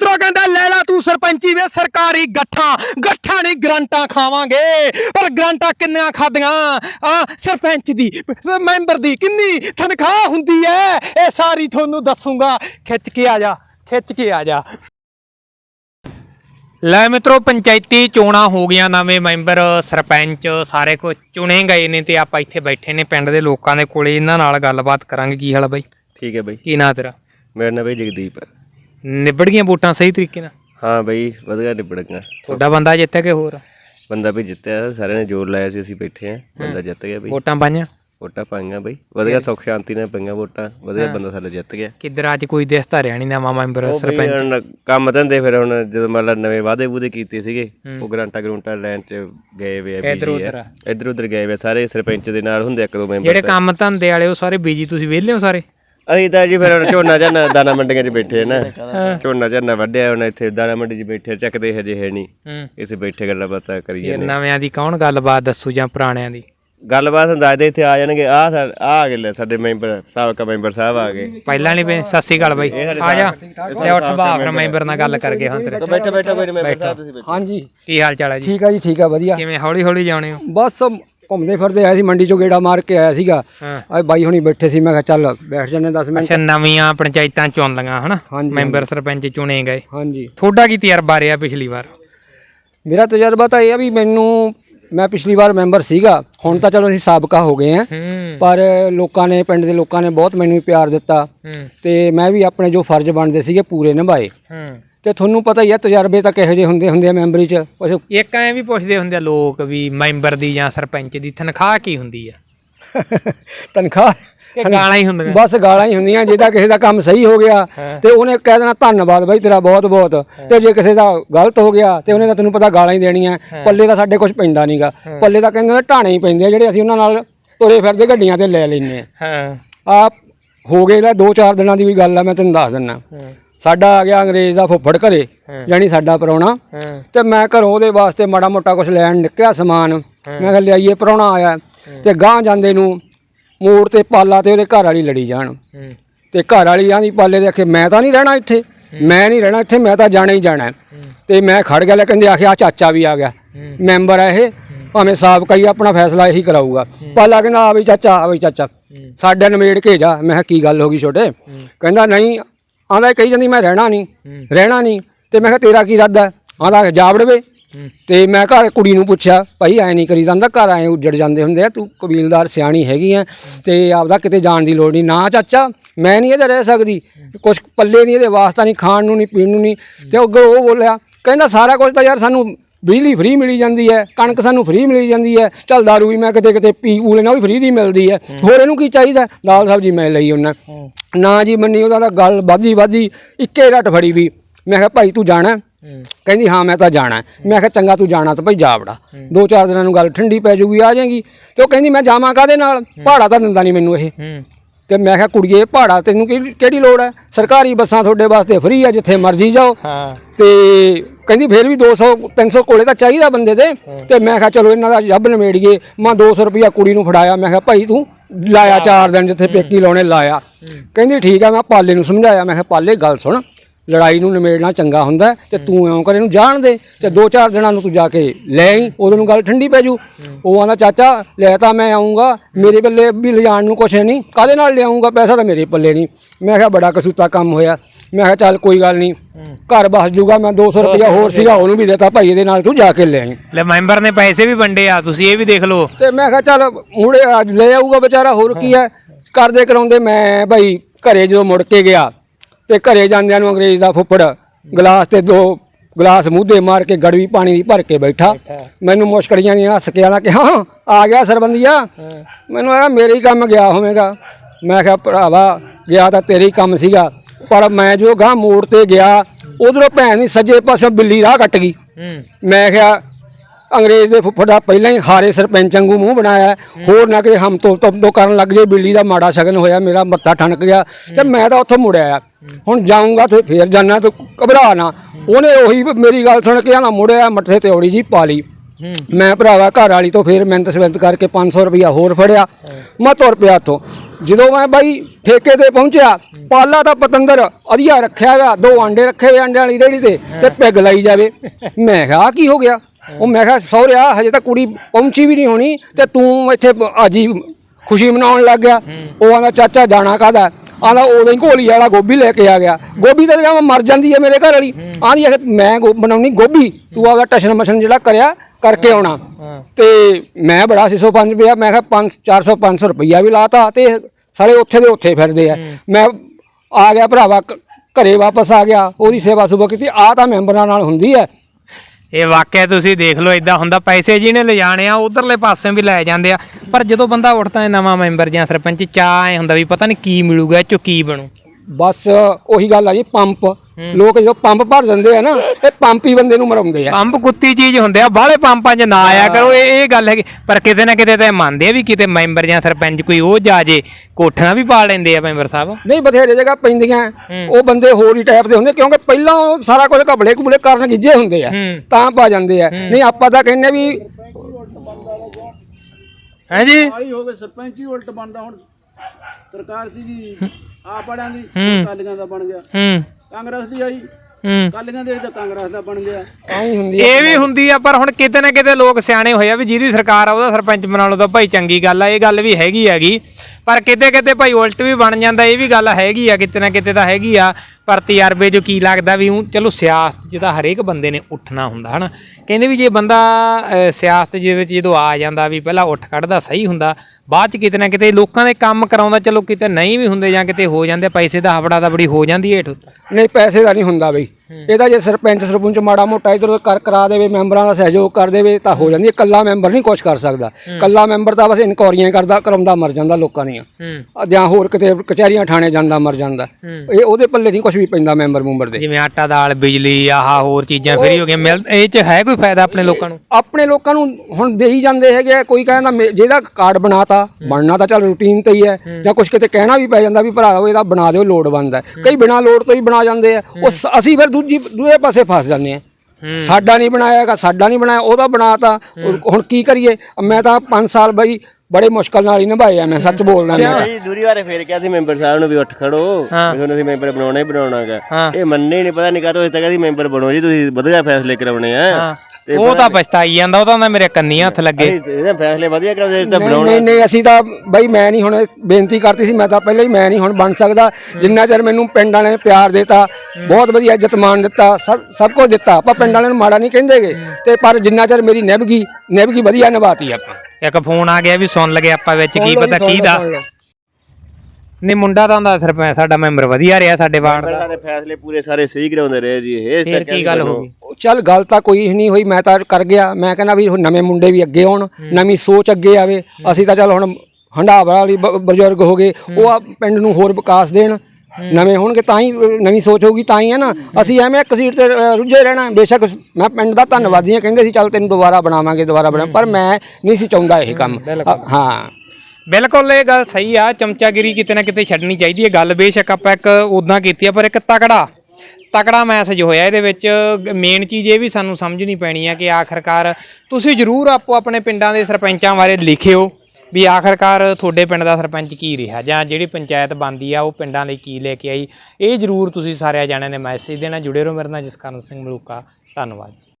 ਮਿੱਤਰੋ ਕਹਿੰਦਾ ਲੈ ਲਾ ਤੂੰ ਸਰਪੰਚੀ ਵੇ ਸਰਕਾਰੀ ਗੱਠਾਂ। ਗੱਠਾਂ ਨਹੀਂ ਗਰੰਟਾਂ ਖਾਵਾਂਗੇ। ਪਰ ਗਰੰਟਾਂ ਕਿੰਨੀਆਂ ਖਾਦੀਆਂ ਆ ਸਰਪੰਚ ਦੀ ਮੈਂਬਰ ਦੀ ਕਿੰਨੀ ਤਨਖਾਹ ਹੁੰਦੀ ਐ? ਇਹ ਸਾਰੀ ਤੁਹਾਨੂੰ ਦੱਸੂਗਾ। ਖਿੱਚ ਕੇ ਆ ਜਾ ਖਿੱਚ ਕੇ ਆ ਜਾ। ਲੈ ਮਿੱਤਰੋ ਪੰਚਾਇਤੀ ਚੋਣਾਂ ਹੋ ਗਈਆਂ ਨਵੇਂ ਮੈਂਬਰ ਸਰਪੰਚ ਸਾਰੇ ਕੋ ਚੁਣੇ ਗਏ ਨੇ ਤੇ ਆਪਾਂ ਇੱਥੇ ਬੈਠੇ ਨੇ ਪਿੰਡ ਦੇ ਲੋਕਾਂ ਦੇ ਕੋਲੇ। ਇਹਨਾਂ ਨਾਲ ਗੱਲਬਾਤ ਕਰਾਂਗੇ। ਕੀ ਹਾਲ ਬਾਈ? ਠੀਕ ਹੈ ਬਾਈ। ਕੀ ਨਾਂ ਤੇਰਾ? ਮੇਰਾ ਨਾਮ ਬਈ ਜਗਦੀਪ ਹੈ। ਨਿਬੜ ਗਈਆਂ ਵੋਟਾਂ ਸਹੀ ਤਰੀਕੇ ਨਾਲ? ਹਾਂ ਬਈ ਵਧੀਆ ਨਿਬੜਗਾ ਤੁਹਾਡਾ ਬੰਦਾ ਜਿੱਤਿਆ ਕਿ ਹੋਰ? ਬੰਦਾ ਵੀ ਜਿੱਤਿਆ ਸਾਰਿਆਂ ਨੇ ਜ਼ੋਰ ਲਾਇਆ ਸੀ ਅਸੀਂ ਬੈਠੇ ਆ ਬੰਦਾ ਜਿੱਤ ਗਿਆ ਬਈ। ਵੋਟਾਂ ਪਾਈਆਂ? ਵੋਟਾਂ ਪਾਈਆਂ ਬਈ ਵਧੀਆ ਸੁੱਖ ਸ਼ਾਂਤੀ ਨਾਲ ਪਈਆਂ ਵੋਟਾਂ ਵਧੀਆ ਬੰਦਾ ਸਾਡਾ ਜਿੱਤ ਗਿਆ। ਕਿੱਧਰ ਅੱਜ ਕੋਈ ਦੇਸ ਧਾਰਿਆ ਨਹੀਂ ਨਵਾਂ ਮੈਂਬਰ ਸਰਪੰਚ? ਕੰਮ ਧੰਦੇ ਫਿਰ ਹੁਣ ਜਦੋਂ ਮੰਨ ਲਾ ਨਵੇਂ ਵਾਅਦੇ ਵੂਦੇ ਕੀਤੇ ਸੀਗੇ ਉਹ ਗਰੰਟਾ ਗਰੰਟਾ ਲੈਣ ਚ ਗਏ ਵੇ ਆ ਇੱਧਰ ਉੱਧਰ। ਇੱਧਰ ਉੱਧਰ ਗਏ ਵੇ ਸਾਰੇ ਸਰਪੰਚ ਦੇ ਨਾਲ ਹੁੰਦੇ ਇੱਕ ਦੋ ਮੈਂਬਰ ਜਿਹੜੇ ਕੰਮ ਧੰਦੇ ਵਾਲੇ ਉਹ ਸਾਰੇ ਬੀਜੀ ਤੁਸੀਂ ਵਿਹਲੇ ਹੋ ਸਾਰੇ? ਅਸੀਂ ਤਾਂ ਜੀ ਫਿਰ ਹੁਣ ਝੋਨਾ ਝਾਨਾ ਦਾਣਾ ਮੰਡੀਆਂ 'ਚ ਬੈਠੇ ਆ ਨਾ। ਝੋਨਾ ਝਾਨਾ। ਵੱਢਿਆ ਹੁਣ ਇੱਥੇ ਦਾਣਾ ਮੰਡੀ 'ਚ ਬੈਠੇ ਆ, ਚੱਕਦੇ ਹਜੇ ਹੈ ਨਹੀਂ। ਹੂੰ। ਇਸੇ ਬੈਠੇ ਗੱਲਾਂ ਬਾਤਾਂ ਕਰੀ ਇਹ ਜਾਂਦੇ। ਨਵਿਆਂ ਦੀ ਕੌਣ ਗੱਲਬਾਤ ਦੱਸੂ ਜਾਂ ਪੁਰਾਣਿਆਂ ਦੀ? ਗੱਲਬਾਤ ਹੁਣ ਦੱਸਦੇ ਇੱਥੇ ਆ ਜਾਣਗੇ। ਆ ਆ ਆ ਗਏ ਲੈ ਸਾਡੇ ਮੈਂਬਰ ਸਾਬਕਾ ਮੈਂਬਰ ਸਾਹਿਬ ਆ ਗਏ। ਪਹਿਲਾਂ ਨਹੀਂ ਪਏ ਸਤਿ ਸ਼੍ਰੀ ਅਕਾਲ ਬਾਈ। ਆ ਜਾ ਤੇ ਉੱਠ ਬਾ ਫਿਰ ਮੈਂਬਰ ਨਾਲ ਗੱਲ ਕਰਕੇ ਹਾਂ ਤੇਰੇ। ਬੈਠੋ ਬੈਠੋ ਕੋਈ ਮੈਂਬਰ ਸਾਹਿਬ ਤੁਸੀਂ ਬੈਠੋ। ਹਾਂਜੀ। ਕੀ ਹਾਲ ਚਾਲ ਹੈ ਜੀ? ਠੀਕ ਆ ਜੀ ਠੀਕ ਆ ਵਧੀਆ। ਕਿਵੇਂ ਹੌਲੀ ਹੌਲੀ ਜਾਣੇ ਹੋ ਬਸ ਘੁੰਮਦੇ ਫਿਰਦੇ ਆਏ ਸੀ ਮੰਡੀ ਚੋਂ ਗੇੜਾ ਮਾਰ ਕੇ ਆਇਆ ਸੀਗਾ। ਹਾਂ। ਬਾਈ ਹੁਣੀ ਬੈਠੇ ਸੀ ਮੈਂ ਕਿਹਾ ਚੱਲ ਬੈਠ ਜੰਨੇ 10 ਮਿੰਟ। ਅੱਛਾ ਨਵੀਆਂ ਪੰਚਾਇਤਾਂ ਚੁਣ ਲਈਆਂ ਹਨਾ? ਹਾਂਜੀ, ਮੈਂਬਰ ਸਰਪੰਚ ਚੁਣੇ ਗਏ। ਹਾਂਜੀ। ਤੁਹਾਡਾ ਕੀ ਤਜਰਬਾ ਰਿਹਾ ਪਿਛਲੀ ਵਾਰ? ਮੇਰਾ ਤਜਰਬਾ ਤਾਂ ਇਹ ਆ ਵੀ ਮੈਨੂੰ ਮੈਂ ਪਿਛਲੀ ਵਾਰ ਮੈਂਬਰ ਸੀਗਾ ਹੁਣ ਤਾਂ ਚਲੋ ਅਸੀਂ ਸਾਬਕਾ ਹੋ ਗਏ ਆ। ਹੂੰ। ਪਰ ਲੋਕਾਂ ਨੇ ਪਿੰਡ ਦੇ ਲੋਕਾਂ ਨੇ ਬਹੁਤ ਮੈਨੂੰ ਪਿਆਰ ਦਿੱਤਾ ਹੂੰ। ਤੇ ਮੈਂ ਵੀ ਆਪਣੇ ਜੋ ਫਰਜ਼ ਬਣਦੇ ਸੀਗੇ ਪੂਰੇ ਨਿਭਾਏ। ਹੂੰ। ਤੇ ਤੁਹਾਨੂੰ ਪਤਾ ਹੀ ਆ ਤਜਰਬੇ ਤਾਂ ਕਿਹੋ ਜਿਹੇ ਹੁੰਦੇ ਹੁੰਦੇ ਆ ਮੈਂਬਰੀ ਚ? ਕੁਛ ਇੱਕ ਐਂ ਵੀ ਪੁੱਛਦੇ ਹੁੰਦੇ ਆ ਲੋਕ ਵੀ ਮੈਂਬਰ ਦੀ ਜਾਂ ਸਰਪੰਚ ਦੀ ਤਨਖਾਹ ਕੀ ਹੁੰਦੀ ਆ? ਤਨਖਾਹ? ਕਿ ਗਾਲਾਂ ਹੀ ਹੁੰਦੀਆਂ। ਬਸ ਗਾਲਾਂ ਹੀ ਹੁੰਦੀਆਂ ਜਿਹਦਾ ਕਿਸੇ ਦਾ ਕੰਮ ਸਹੀ ਹੋ ਗਿਆ ਤੇ ਉਹਨੇ ਕਹਿ ਦੇਣਾ ਧੰਨਵਾਦ ਬਾਈ ਤੇਰਾ ਬਹੁਤ ਬਹੁਤ। ਤੇ ਜੇ ਕਿਸੇ ਦਾ ਗਲਤ ਹੋ ਗਿਆ ਤੇ ਉਹਨੇ ਤਾਂ ਤੈਨੂੰ ਪਤਾ ਗਾਲਾਂ ਹੀ ਦੇਣੀਆਂ। ਪੱਲੇ ਦਾ ਸਾਡੇ ਕੁਝ ਪੈਂਦਾ ਨਹੀਂਗਾ ਪੱਲੇ ਦਾ ਕਹਿੰਦੇ ਨੇ ਢਾਣੇ ਹੀ ਪੈਂਦੇ ਆ ਜਿਹੜੇ ਅਸੀਂ ਉਹਨਾਂ ਨਾਲ ਤੁਰੇ ਫਿਰਦੇ ਗੱਡੀਆਂ ਤੇ ਲੈ ਲੈਨੇ ਹਾਂ। ਆ ਆ ਹੋ ਗਏ ਲੈ 2-4 ਦਿਨਾਂ ਦੀ ਵੀ ਗੱਲ ਆ ਮੈਂ ਤੈਨੂੰ ਦੱਸ ਦਿੰਨਾ। ਸਾਡਾ ਆ ਗਿਆ ਅੰਗਰੇਜ਼ ਦਾ ਫੁੱਫੜ ਘਰੇ ਯਾਨੀ ਸਾਡਾ ਪਰੌਣਾ ਤੇ ਮੈਂ ਘਰੋਂ ਉਹਦੇ ਵਾਸਤੇ ਮਾੜਾ ਮੋਟਾ ਕੁਝ ਲੈਣ ਨਿਕਲਿਆ ਸਮਾਨ। ਮੈਂ ਕਿਹਾ ਲਿਆਈਏ ਪਰੌਣਾ ਆਇਆ ਤੇ ਗਾਂ ਜਾਂਦੇ ਨੂੰ ਮੋੜ ਤੇ ਪਾਲਾ ਤੇ ਉਹਦੇ ਘਰ ਵਾਲੀ ਲੜੀ ਜਾਣ। ਤੇ ਘਰ ਵਾਲੀ ਆਂਦੀ ਪਾਲੇ ਦੇ ਆਖੇ ਮੈਂ ਤਾਂ ਨਹੀਂ ਰਹਿਣਾ ਇੱਥੇ। ਮੈਂ ਨਹੀਂ ਰਹਿਣਾ ਇੱਥੇ ਮੈਂ ਤਾਂ ਜਾਣਾ ਹੀ ਜਾਣਾ। ਤੇ ਮੈਂ ਖੜ ਗਿਆ ਲੈ ਕਹਿੰਦੇ ਆਖੇ ਆ ਚਾਚਾ ਵੀ ਆ ਗਿਆ। ਮੈਂਬਰ ਹੈ ਇਹ। ਭਾਵੇਂ ਸਾਬਕਾ ਹੀ ਆਪਣਾ ਫੈਸਲਾ ਇਹੀ ਕਰਾਊਗਾ। ਪਾਲਾ ਕਹਿੰਦਾ ਆ ਵੀ ਚਾਚਾ ਆ ਵੀ ਚਾਚਾ। ਸਾਡੇ ਨਵੇੜ ਕੇ ਜਾ। ਮੈਂ ਕੀ ਗੱਲ ਹੋ ਗਈ ਛੋਟੇ? ਕਹਿੰਦਾ ਨਹੀਂ ਆਂਦਾ ਕਹੀ ਜਾਂਦੀ ਮੈਂ ਰਹਿਣਾ ਨਹੀਂ ਰਹਿਣਾ ਨਹੀਂ ਤੇ ਮੈਂ ਕਿਹਾ ਤੇਰਾ ਕੀ ਇਰਾਦਾ ਹੈ? ਆਂਦਾ ਜਾ ਵੜਵੇ। ਤੇ ਮੈਂ ਘਰ ਕੁੜੀ ਨੂੰ ਪੁੱਛਿਆ ਭਾਈ ਐ ਨਹੀਂ ਕਰੀਦਾ ਹੁੰਦਾ ਘਰ ਐ ਉੱਜੜ ਜਾਂਦੇ ਹੁੰਦੇ ਆ ਤੂੰ ਕਬੀਲਦਾਰ ਸਿਆਣੀ ਹੈਗੀ ਆ ਤੇ ਆਪਦਾ ਕਿਤੇ ਜਾਣ ਦੀ ਲੋੜ ਨਹੀਂ ਨਾ ਚਾਚਾ ਮੈਂ ਨਹੀਂ ਇਹਦੇ ਰਹਿ ਸਕਦੀ ਕੁਛ ਪੱਲੇ ਨਹੀਂ ਇਹਦੇ ਵਾਸਤਾ ਨਹੀਂ ਖਾਣ ਨੂੰ ਨਹੀਂ ਪੀਣ ਨੂੰ ਨਹੀਂ ਤੇ ਅੱਗੇ ਉਹ ਬੋਲਿਆ ਕਹਿੰਦਾ ਸਾਰਾ ਕੁਝ ਤਾਂ ਯਾਰ ਸਾਨੂੰ ਬਿਜਲੀ ਫ੍ਰੀ ਮਿਲੀ ਜਾਂਦੀ ਹੈ ਕਣਕ ਸਾਨੂੰ ਫ੍ਰੀ ਮਿਲੀ ਜਾਂਦੀ ਹੈ ਚੱਲ ਦਾਰੂ ਵੀ ਮੈਂ ਕਿਤੇ ਕਿਤੇ ਪੀ ਪੂ ਲੈਣਾ ਉਹ ਵੀ ਫ੍ਰੀ ਦੀ ਮਿਲਦੀ ਹੈ। ਹੋਰ ਇਹਨੂੰ ਕੀ ਚਾਹੀਦਾ? ਦਾਲ ਸਬਜ਼ੀ ਮੈਂ ਲਈ ਉਹਨਾਂ। ਨਾ ਜੀ ਮੰਨੀ ਉਹਦਾ ਤਾਂ ਗੱਲ ਵਾਧੀ ਵਾਧੀ ਇੱਕੇ ਰੱਟ ਫੜੀ ਵੀ। ਮੈਂ ਕਿਹਾ ਭਾਈ ਤੂੰ ਜਾਣਾ? ਕਹਿੰਦੀ ਹਾਂ ਮੈਂ ਤਾਂ ਜਾਣਾ। ਮੈਂ ਕਿਹਾ ਚੰਗਾ ਤੂੰ ਜਾਣਾ ਤਾਂ ਭਾਈ ਜਾ ਵੜਾ। ਦੋ ਚਾਰ ਦਿਨਾਂ ਨੂੰ ਗੱਲ ਠੰਡੀ ਪੈ ਜਾਊਗੀ ਆ ਜਾਏਗੀ। ਤੇ ਉਹ ਕਹਿੰਦੀ ਮੈਂ ਜਾਵਾਂ ਕਾਦੇ ਨਾਲ? ਭਾੜਾ ਤਾਂ ਦਿੰਦਾ ਨਹੀਂ ਮੈਨੂੰ ਇਹ। ਤੇ ਮੈਂ ਕਿਹਾ ਕੁੜੀਏ ਭਾੜਾ ਤੈਨੂੰ ਕਿਹੜੀ ਕਿਹੜੀ ਲੋੜ ਹੈ? ਸਰਕਾਰੀ ਬੱਸਾਂ ਤੁਹਾਡੇ ਵਾਸਤੇ ਫ੍ਰੀ ਆ ਜਿੱਥੇ ਮਰਜ਼ੀ ਜਾਓ। ਤੇ ਕਹਿੰਦੀ ਫਿਰ ਵੀ 200 300 ਕੋਲੇ ਤਾਂ ਚਾਹੀਦਾ ਬੰਦੇ ਦੇ। ਤੇ ਮੈਂ ਕਿਹਾ ਚਲੋ ਇਹਨਾਂ ਦਾ ਜੱਬ ਨਿਮੇੜੀਏ ਮੈਂ 200 ਰੁਪਇਆ ਕੁੜੀ ਨੂੰ ਫੜਾਇਆ। ਮੈਂ ਕਿਹਾ ਭਾਈ ਤੂੰ ਲਾਇਆ ਚਾਰ ਦਿਨ ਜਿੱਥੇ ਪੇਕੀ ਲਾਉਣੇ ਲਾਇਆ। ਕਹਿੰਦੀ ਠੀਕ ਆ ਮੈਂ ਪਾਲੇ ਨੂੰ ਸਮਝਾਇਆ। ਮੈਂ ਕਿਹਾ ਪਾਲੇ ਗੱਲ ਸੁਣ। ਲੜਾਈ ਨੂੰ ਨਿਮੇੜਨਾ ਚੰਗਾ ਹੁੰਦਾ ਤੇ ਤੂੰ ਐਂ ਕਰ ਇਹਨੂੰ ਜਾਣ ਦੇ ਤੇ ਦੋ ਚਾਰ ਦਿਨਾਂ ਨੂੰ ਤੂੰ ਜਾ ਕੇ ਲੈ ਆਈ ਉਦੋਂ ਨੂੰ ਗੱਲ ਠੰਡੀ ਪੈ ਜੂ। ਉਹ ਆਂਦਾ ਚਾਚਾ ਲੈ ਤਾਂ ਮੈਂ ਆਉਂਗਾ ਮੇਰੇ ਪੱਲੇ ਵੀ ਲਿਜਾਣ ਨੂੰ ਕੁਛ ਨਹੀਂ ਕਾਦੇ ਨਾਲ ਲਿਆਉਂਗਾ ਪੈਸਾ ਤਾਂ ਮੇਰੇ ਪੱਲੇ ਨਹੀਂ। ਮੈਂ ਕਿਹਾ ਬੜਾ ਕਸੂਤਾ ਕੰਮ ਹੋਇਆ। ਮੈਂ ਕਿਹਾ ਚੱਲ ਕੋਈ ਗੱਲ ਨਹੀਂ ਘਰ ਬਸ ਜੂਗਾ ਮੈਂ 200 ਰੁਪਇਆ ਹੋਰ ਸੀਗਾ ਉਹਨੂੰ ਵੀ ਦੇਤਾ ਭਾਈ ਇਹਦੇ ਨਾਲ ਤੂੰ ਜਾ ਕੇ ਲੈ ਆਈ। ਲੈ ਮੈਂਬਰ ਨੇ ਪੈਸੇ ਵੀ ਵੰਡੇ ਆ ਤੁਸੀਂ ਇਹ ਵੀ ਦੇਖ ਲਓ। ਤੇ ਮੈਂ ਕਿਹਾ ਚੱਲ ਮੁੜੇ ਅੱਜ ਲੈ ਆਊਗਾ ਵਿਚਾਰਾ ਹੋਰ ਕੀ ਹੈ। ਕਰਦੇ ਕਰਾਉਂਦੇ ਮੈਂ ਭਾਈ ਘਰੇ ਜਦੋਂ ਮੁੜ ਕੇ ਗਿਆ ਤੇ ਘਰੇ ਜਾਂਦਿਆਂ ਨੂੰ ਅੰਗਰੇਜ਼ ਦਾ ਫੁੱਫੜ ਗਲਾਸ ਤੇ ਦੋ ਗਲਾਸ ਮੂਧੇ ਮਾਰ ਕੇ ਗੜਵੀ ਪਾਣੀ ਦੀ ਭਰ ਕੇ ਬੈਠਾ। ਮੈਨੂੰ ਮੁਸ਼ਕੜੀਆਂ ਦੀਆਂ ਹੱਸ ਕੇ ਕਿ ਹਾਂ ਆ ਗਿਆ ਸਰਬੰਦੀਆ। ਮੈਨੂੰ ਆ ਮੇਰੇ ਹੀ ਕੰਮ ਗਿਆ ਹੋਵੇਗਾ। ਮੈਂ ਕਿਹਾ ਭਰਾਵਾ ਗਿਆ ਤਾਂ ਤੇਰੇ ਹੀ ਕੰਮ ਸੀਗਾ ਪਰ ਮੈਂ ਜੋ ਗਾਂ ਮੋੜ ਤੇ ਗਿਆ ਉਧਰੋਂ ਭੈਣ ਦੀ ਸੱਜੇ ਪਾਸੇ ਬਿੱਲੀ ਰਾਹ ਕੱਟ ਗਈ। ਮੈਂ ਕਿਹਾ ਅੰਗਰੇਜ਼ ਦੇ ਫੁੱਫੜ ਦਾ ਪਹਿਲਾਂ ਹੀ ਹਾਰੇ ਸਰਪੰਚ ਵਾਂਗੂ ਮੂੰਹ ਬਣਾਇਆ ਹੋਰ ਨਾ ਕਿ ਹਮ ਤੋਂ ਤੋਂ ਕਰਨ ਲੱਗ ਜੇ ਬਿੱਲੀ ਦਾ ਮਾੜਾ ਸ਼ਗਨ ਹੋਇਆ ਮੇਰਾ ਮੱਥਾ ਠਣਕ ਗਿਆ ਤੇ ਮੈਂ ਤਾਂ ਉੱਥੋਂ ਮੁੜਿਆ ਆ ਹੁਣ ਜਾਊਂਗਾ ਤੇ ਫੇਰ ਜਾਣਾ ਤੇ ਘਬਰਾ ਨਾ। ਉਹਨੇ ਉਹੀ ਮੇਰੀ ਗੱਲ ਸੁਣ ਕੇ ਆਣਾ ਮੁੜਿਆ ਮੱਥੇ ਤੇ ਔੜੀ ਜੀ ਪਾ ਲਈ। ਮੈਂ ਭਰਾਵਾ ਘਰ ਵਾਲੀ ਤੋਂ ਫੇਰ ਮਿਹਨਤ ਸਵੰਤ ਕਰਕੇ 500 ਰੁਪਇਆ ਹੋਰ ਫੜਿਆ। ਮੈਂ ਤੁਰ ਪਿਆ ਤੋਂ ਜਦੋਂ ਮੈਂ ਬਾਈ ਠੇਕੇ ਤੇ ਪਹੁੰਚਿਆ ਪਾਲਾ ਤਾਂ ਪਤੰਦਰ ਅਧਿਆ ਰੱਖਿਆ ਹੋਇਆ ਦੋ ਆਂਡੇ ਰੱਖੇ ਹੋਏ ਆਂਡਿਆਂ ਵਾਲੀ ਰੇੜੀ ਤੇ ਤੇ ਪੈਗ ਲਾਈ ਜਾਵੇ। ਮੈਂ ਕਿਹਾ ਕੀ ਹੋ ਗਿਆ? ਉਹ ਮੈਂ ਕਿਹਾ ਸਹੁਰਿਆ ਹਜੇ ਤਾਂ ਕੁੜੀ ਪਹੁੰਚੀ ਵੀ ਨਹੀਂ ਹੋਣੀ ਤੇ ਤੂੰ ਇੱਥੇ ਹੀ ਖੁਸ਼ੀ ਮਨਾਉਣ ਲੱਗ ਗਿਆ। ਉਹ ਆਂਦਾ ਚਾਚਾ ਜਾਣਾ ਕਾਹਦਾ? ਆਂਦਾ ਉਦੋਂ ਹੀ ਘੋਲੀ ਵਾਲਾ ਗੋਭੀ ਲੈ ਕੇ ਆ ਗਿਆ। ਗੋਭੀ ਤਾਂ ਜਗ੍ਹਾ ਮਰ ਜਾਂਦੀ ਹੈ ਮੇਰੇ ਘਰ ਵਾਲੀ। ਆਂਦੀ ਆ ਕਿ ਮੈਂ ਬਣਾਉਣੀ ਗੋਭੀ। ਤੂੰ ਆਪਦਾ ਟਸ਼ਨ ਮਸ਼ਨ ਜਿਹੜਾ ਕਰਿਆ ਕਰਕੇ ਆਉਣਾ। ਤੇ ਮੈਂ ਬੜਾ 605 ਪਿਆ ਮੈਂ ਕਿਹਾ 5 400 500 ਰੁਪਈਆ ਵੀ ਲਾਤਾ ਤੇ ਸਾਰੇ ਉੱਥੇ ਦੇ ਉੱਥੇ ਫਿਰਦੇ ਆ। ਮੈਂ ਆ ਗਿਆ ਭਰਾਵਾ ਘਰੇ ਵਾਪਸ ਆ ਗਿਆ। ਉਹਦੀ ਸੇਵਾ ਸੁਭਾ ਕੀਤੀ। ਆ ਤਾਂ ਮੈਂਬਰਾਂ ਨਾਲ ਹੁੰਦੀ ਹੈ। ਇਹ ਵਾਕਿਆ ਤੁਸੀਂ ਦੇਖ ਲਓ ਇਦਾਂ ਹੁੰਦਾ, ਪੈਸੇ ਜਿਹਨੇ ਲਿਜਾਣੇ ਆ, ਉਧਰਲੇ ਪਾਸੇ ਵੀ ਲੈ ਜਾਂਦੇ ਆ। ਪਰ ਜਦੋਂ ਬੰਦਾ ਉੱਠਦਾ ਹੈ, ਨਵਾਂ ਮੈਂਬਰ ਜਾਂ ਸਰਪੰਚ ਚਾਹ ਐ ਹੁੰਦਾ ਵੀ ਪਤਾ ਨਹੀਂ ਕੀ ਮਿਲੂਗਾ, ਇਹ ਚੋਂ ਕੀ ਬਣੂ? ਬਸ ਉਹੀ ਗੱਲ ਆ ਜੀ ਪੰਪ। ਲੋਕ ਜੋ ਪੰਪ ਭਰ ਦਿੰਦੇ ਆ ਨਾ ਇਹ ਪੰਪ ਹੀ ਬੰਦੇ ਨੂੰ ਮਰਾਉਂਦੇ ਆ। ਪੰਪ ਕੁੱਤੀ ਚੀਜ਼ ਹੁੰਦੇ ਆ ਬਾਹਲੇ ਪੰਪਾਂ 'ਚ ਨਾ ਆਇਆ ਕਰੋ ਇਹ ਇਹ ਗੱਲ ਹੈਗੀ। ਪਰ ਕਿਤੇ ਨਾ ਕਿਤੇ ਤਾਂ ਇਹ ਮੰਨਦੇ ਆ ਵੀ ਕਿਤੇ ਮੈਂਬਰ ਜਾਂ ਸਰਪੰਚ ਕੋਈ ਉਹ ਜਾ ਜੇ ਕੋਠਣਾ ਵੀ ਪਾ ਲੈਂਦੇ ਆ ਮੈਂਬਰ ਸਾਹਿਬ। ਨਹੀਂ ਬਥੇਰੇ ਜਗ੍ਹਾ ਪੈਂਦੀਆਂ। ਉਹ ਬੰਦੇ ਹੋਰ ਹੀ ਟਾਈਪ ਦੇ ਹੁੰਦੇ ਕਿਉਂਕਿ ਪਹਿਲਾਂ ਉਹ ਸਾਰਾ ਕੁਝ ਘਬਲੇ ਕੁਬਲੇ ਕਰਨ ਗਿੱਜੇ ਹੁੰਦੇ ਆ। ਤਾਂ ਪਾ ਜਾਂਦੇ ਆ। ਨਹੀਂ ਆਪਾਂ ਤਾਂ ਕਹਿੰਨੇ ਵੀ ਹੈ ਜੀ? ਆਈ ਹੋਵੇ ਸਰਪੰਚ ਹੀ ਉਲਟ ਬਣਦਾ ਹੁਣ। ਸਰਕਾਰ ਸੀਗੀ ਆਪ ਵਾਲਿਆਂ ਦੀ। ਕਾਲੀਆਂ ਦਾ ਬਣ ਗਿਆ। ਹੂੰ। ਕਾਂਗਰਸ ਦੀ ਆਈ। ਹੂੰ। ਕਾਲੀਆਂ ਦੇ ਤਾਂ ਕਾਂਗਰਸ ਦਾ ਬਣ ਗਿਆ। ਤਾਂ ਹੀ ਹੁੰਦੀ ਆ ਇਹ ਵੀ ਹੁੰਦੀ ਆ ਪਰ ਹੁਣ ਕਿਤੇ ਨਾ ਕਿਤੇ ਲੋਕ ਸਿਆਣੇ ਹੋਏ ਆ ਵੀ ਜਿਹਦੀ ਸਰਕਾਰ ਆ ਉਹਦਾ ਸਰਪੰਚ ਬਣਾ ਲਓ ਤਾਂ ਭਾਈ ਚੰਗੀ ਗੱਲ ਆ। ਇਹ ਗੱਲ ਵੀ ਹੈਗੀ ਹੈਗੀ। ਪਰ ਕਿਤੇ ਕਿਤੇ ਭਾਈ ਉਲਟ ਵੀ ਬਣ ਜਾਂਦਾ, ਇਹ ਵੀ ਗੱਲ ਹੈਗੀ ਆ, ਕਿਤੇ ਨਾ ਕਿਤੇ ਤਾਂ ਹੈਗੀ ਆ। ਪਰ ਤਜਰਬੇ ਜੋ ਕੀ ਲੱਗਦਾ ਵੀ ਊਂ ਚਲੋ ਸਿਆਸਤ 'ਚ ਤਾਂ ਹਰੇਕ ਬੰਦੇ ਨੇ ਉੱਠਣਾ ਹੁੰਦਾ, ਹਨਾ? ਕਹਿੰਦੇ ਵੀ ਜੇ ਬੰਦਾ ਸਿਆਸਤ ਦੇ ਵਿੱਚ ਜਦੋਂ ਆ ਜਾਂਦਾ ਵੀ ਪਹਿਲਾਂ ਉੱਠ ਕੱਢਦਾ ਸਹੀ ਹੁੰਦਾ, ਬਾਅਦ 'ਚ ਕਿਤੇ ਨਾ ਕਿਤੇ ਲੋਕਾਂ ਦੇ ਕੰਮ ਕਰਾਉਂਦਾ, ਚਲੋ ਕਿਤੇ ਨਹੀਂ ਵੀ ਹੁੰਦੇ ਜਾਂ ਕਿਤੇ ਹੋ ਜਾਂਦੇ, ਪੈਸੇ ਦਾ ਹਫੜਾ ਦਾ ਬੜੀ ਹੋ ਜਾਂਦੀ ਹੈ ਹੇਠ ਨਹੀਂ, ਪੈਸੇ ਦਾ ਨਹੀਂ ਹੁੰਦਾ ਬਈ। ਇਹਦਾ ਜੇ ਸਰਪੰਚ ਸਰਪੰਚ ਮਾੜਾ ਮੋਟਾ ਇਧਰ ਕਰ ਕਰਾ ਦੇਵੇ ਮੈਂਬਰਾਂ ਦਾ ਸਹਿਯੋਗ ਕਰ ਦੇਵੇ ਤਾਂ ਹੋ ਜਾਂਦੀ ਹੈ। ਇਕੱਲਾ ਮੈਂਬਰ ਨਹੀਂ ਕੁਝ ਕਰ ਸਕਦਾ। ਇਕੱਲਾ ਮੈਂਬਰ ਤਾਂ ਬਸ ਇਨਕੁਆਰੀਆਂ ਕਰਦਾ ਕਰਾਉਂਦਾ ਮਰ ਜਾਂਦਾ ਲੋਕਾਂ ਦੀਆਂ। ਜਾਂ ਹੋਰ ਕਿਤੇ ਕਚਹਿਰੀਆਂ ਥਾਣੇ ਜਾਂਦਾ ਮਰ ਜਾਂਦਾ। ਇਹ ਉਹਦੇ ਪੱਲੇ ਨਹੀਂ ਕੁਝ ਵੀ ਪੈਂਦਾ ਮੈਂਬਰ ਮੁੰਬਰ ਦੇ। ਜਿਵੇਂ ਆਟਾ ਦਾਲ ਬਿਜਲੀ ਆਹ ਹੋਰ ਚੀਜ਼ਾਂ ਫਰੀ ਹੋ ਗਈਆਂ। ਮਿਲ ਇਹ 'ਚ ਹੈ ਕੋਈ ਫਾਇਦਾ ਆਪਣੇ ਲੋਕਾਂ ਨੂੰ? ਆਪਣੇ ਲੋਕਾਂ ਨੂੰ ਹੁਣ ਦੇਈ ਜਾਂਦੇ ਹੈਗੇ ਕੋਈ ਕਹਿੰਦਾ ਜਿਹਦਾ ਕਾਰਡ ਬਣਾਤਾ ਬਣਨਾ ਤਾਂ ਚੱਲ ਰੂਟੀਨ ਤੇ ਹੀ ਹੈ। ਜਾਂ ਕੁਝ ਕਿਤੇ ਕਹਿਣਾ ਵੀ ਪੈ ਜਾਂਦਾ ਵੀ ਭਰਾਓ ਇਹਦਾ ਬਣਾ ਦਿਓ ਲੋੜਵੰਦ ਹੈ। ਕਈ ਬਿਨਾ ਲੋੜ ਤੋਂ ਹੀ ਬਣਾ ਜਾਂਦੇ ਆ। ਉਹ ਅਸੀਂ ਫਿਰ ਦੂਜੀ ਦੂਏ ਪਾਸੇ ਫਸ ਜਾਂਦੇ ਆ। ਸਾਡਾ ਨਹੀਂ ਬਣਾਇਆਗਾ ਸਾਡਾ ਨਹੀਂ ਬਣਾਇਆ ਉਹਦਾ ਬਣਾਤਾ। ਹੁਣ ਕੀ ਕਰੀਏ? ਮੈਂ ਤਾਂ 5 ਸਾਲ ਬਈ ਬੜੇ ਮੁਸ਼ਕਲ ਨਾਲ ਹੀ ਨਿਭਾਏ ਆ ਮੈਂ ਸੱਚ ਬੋਲਣਾ ਮੈਂ ਜੀ ਦੂਰੀ ਵਾਰੇ ਫੇਰ ਕਿਹਾ ਸੀ ਮੈਂਬਰ ਸਾਹਿਬ ਨੂੰ ਵੀ ਉੱਠ ਖੜੋ। ਤੁਹਾਨੂੰ ਅਸੀਂ ਮੈਂਬਰ ਬਣਾਉਣਾ ਹੀ ਬਣਾਉਣਾਗਾ। ਹਾਂ। ਇਹ ਮੰਨੇ ਨਹੀਂ ਪਤਾ ਨਹੀਂ ਕਾਹਤੋਂ ਇਸ ਤੱਕ ਕਹਿੰਦੀ ਮੈਂਬਰ ਬਣੋ ਜੀ ਤੁਸੀਂ ਵਧੀਆ ਫੈਸਲੇ ਕਰਾਉਣੇ ਆ। ਤੇ ਉਹ ਤਾਂ ਪਛਤਾਈ ਜਾਂਦਾ ਉਹ ਤਾਂ ਕਹਿੰਦਾ ਮੇਰੇ ਕੰਨੀ ਹੱਥ ਲੱਗੇ। ਅਸੀਂ ਇਹਦੇ ਫੈਸਲੇ ਵਧੀਆ ਕਰਾਉਂਦੇ ਇਸ ਤਾਂ ਨਹੀਂ ਬਣਾਉਣਾ ਨਹੀਂ ਨਹੀਂ ਅਸੀਂ ਤਾਂ ਬਈ ਮੈਂ ਨਹੀਂ ਹੁਣ ਬੇਨਤੀ ਕਰਤੀ ਸੀ ਮੈਂ ਤਾਂ ਪਹਿਲਾਂ ਹੀ ਮੈਂ ਨਹੀਂ ਹੁਣ ਬਣ ਸਕਦਾ। ਜਿੰਨਾ ਚਿਰ ਮੈਨੂੰ ਪਿੰਡ ਵਾਲਿਆਂ ਨੇ ਪਿਆਰ ਦਿੱਤਾ ਬਹੁਤ ਵਧੀਆ ਇੱਜ਼ਤ ਮਾਣ ਦਿੱਤਾ ਸਭ ਸਭ ਕੁਝ ਦਿੱਤਾ। ਆਪਾਂ ਪਿੰਡ ਵਾਲਿਆਂ ਨੂੰ ਮਾੜਾ ਨਹੀਂ ਕਹਿੰਦੇਗੇ ਤੇ ਪਰ ਜਿੰਨਾ ਚਿਰ ਮੇਰੀ ਨਿਭਗੀ ਨਿਭਗੀ ਵਧੀਆ ਨਿਭਾਤੀ ਆਪਾਂ। ਇੱਕ ਫੋਨ ਆ ਗਿਆ ਵੀ ਸੁਣ ਲਗੇ ਆਪਾਂ ਵਿੱਚ ਕੀ ਪਤਾ ਕੀ ਦਾ। ਨਹੀਂ ਮੁੰਡਾ ਤਾਂ ਹੁੰਦਾ ਸਰਪੰਚ ਸਾਡਾ ਮੈਂਬਰ ਵਧੀਆ ਰਿਹਾ ਸਾਡੇ ਵਾਰਡ ਦਾ। ਫੈਸਲੇ ਪੂਰੇ ਸਾਰੇ ਸਹੀ ਕਰਾਉਂਦੇ ਰਹੇ ਜੀ ਇਹ ਇਸ ਫੇਰ ਤੱਕ ਕੀ ਗੱਲ ਹੋ ਗਈ? ਚੱਲ ਗੱਲ ਤਾਂ ਕੋਈ ਨਹੀਂ ਹੋਈ ਮੈਂ ਤਾਂ ਕਰ ਗਿਆ। ਮੈਂ ਕਹਿੰਦਾ ਵੀ ਹੁਣ ਨਵੇਂ ਮੁੰਡੇ ਵੀ ਅੱਗੇ ਆਉਣ ਨਵੀਂ ਸੋਚ ਅੱਗੇ ਆਵੇ। ਅਸੀਂ ਤਾਂ ਚੱਲ ਹੁਣ ਹੰਡਾਵਰ ਵਾਲੀ ਬ- ਬਜ਼ੁਰਗ ਹੋ ਗਏ। ਉਹ ਆ ਪਿੰਡ ਨੂੰ ਹੋਰ ਵਿਕਾਸ ਦੇਣ। ਨਵੇਂ ਹੋਣਗੇ ਤਾਂ ਹੀ ਅ, ਨਵੀਂ ਸੋਚ ਹੋਊਗੀ ਤਾਂ ਹੀ ਹੈ ਨਾ। ਅਸੀਂ ਐਵੇਂ ਇੱਕ ਸੀਟ ਤੇ ਅ, ਰੁੱਝੇ ਰਹਿਣਾ। ਬੇਸ਼ੱਕ ਸ- ਮੈਂ ਪਿੰਡ ਦਾ ਧੰਨਵਾਦੀ ਹਾਂ। ਕਹਿੰਦੇ ਸੀ ਚੱਲ ਤੈਨੂੰ ਦੁਬਾਰਾ ਬਣਾਵਾਂਗੇ ਦੁਬਾਰਾ ਬਣਾ ਪਰ ਮੈਂ ਨਹੀਂ ਸੀ ਚਾਹੁੰਦਾ ਇਹ ਕੰਮ। ਅ, ਹਾਂ। ਬਿਲਕੁਲ ਇਹ ਗੱਲ ਸਹੀ ਆ। ਚਮਚਾਗਿਰੀ ਕਿਤੇ ਨਾ ਕਿਤੇ ਛੱਡਣੀ ਚਾਹੀਦੀ ਹੈ। ਗੱਲ ਬੇਸ਼ੱਕ ਆਪਾਂ ਇੱਕ ਉਦਾਂ ਕੀਤੀ ਆ ਪਰ ਇੱਕ ਤਕੜਾ ਤਕੜਾ ਮੈਸੇਜ ਹੋਇਆ ਇਹਦੇ ਵਿੱਚ। ਮੇਨ ਚੀਜ਼ ਇਹ ਵੀ ਸਾਨੂੰ ਸਮਝਣੀ ਪੈਣੀ ਆ ਕਿ ਆਖਰਕਾਰ ਤੁਸੀਂ ਜਰੂਰ ਆਪੋ ਆਪਣੇ ਪਿੰਡਾਂ ਦੇ ਸਰਪੰਚਾਂ ਬਾਰੇ ਲਿਖਿਓ ਵੀ ਆਖਰਕਾਰ ਤੁਹਾਡੇ ਪਿੰਡ ਦਾ ਸਰਪੰਚ ਕੀ ਰਿਹਾ ਜਾਂ ਜਿਹੜੀ ਪੰਚਾਇਤ ਬਣਦੀ ਆ ਉਹ ਪਿੰਡਾਂ ਲਈ ਕੀ ਲੈ ਕੇ ਆਈ। ਇਹ ਜਰੂਰ ਤੁਸੀਂ ਸਾਰਿਆਂ ਜਾਣਿਆਂ ਨੇ ਮੈਸੇਜ ਦੇਣਾ। ਜੁੜੇ ਰਹੋ ਮੇਰੇ ਨਾਲ ਜਸਕਰਨ ਸਿੰਘ ਮਲੂਕਾ। ਧੰਨਵਾਦ ਜੀ।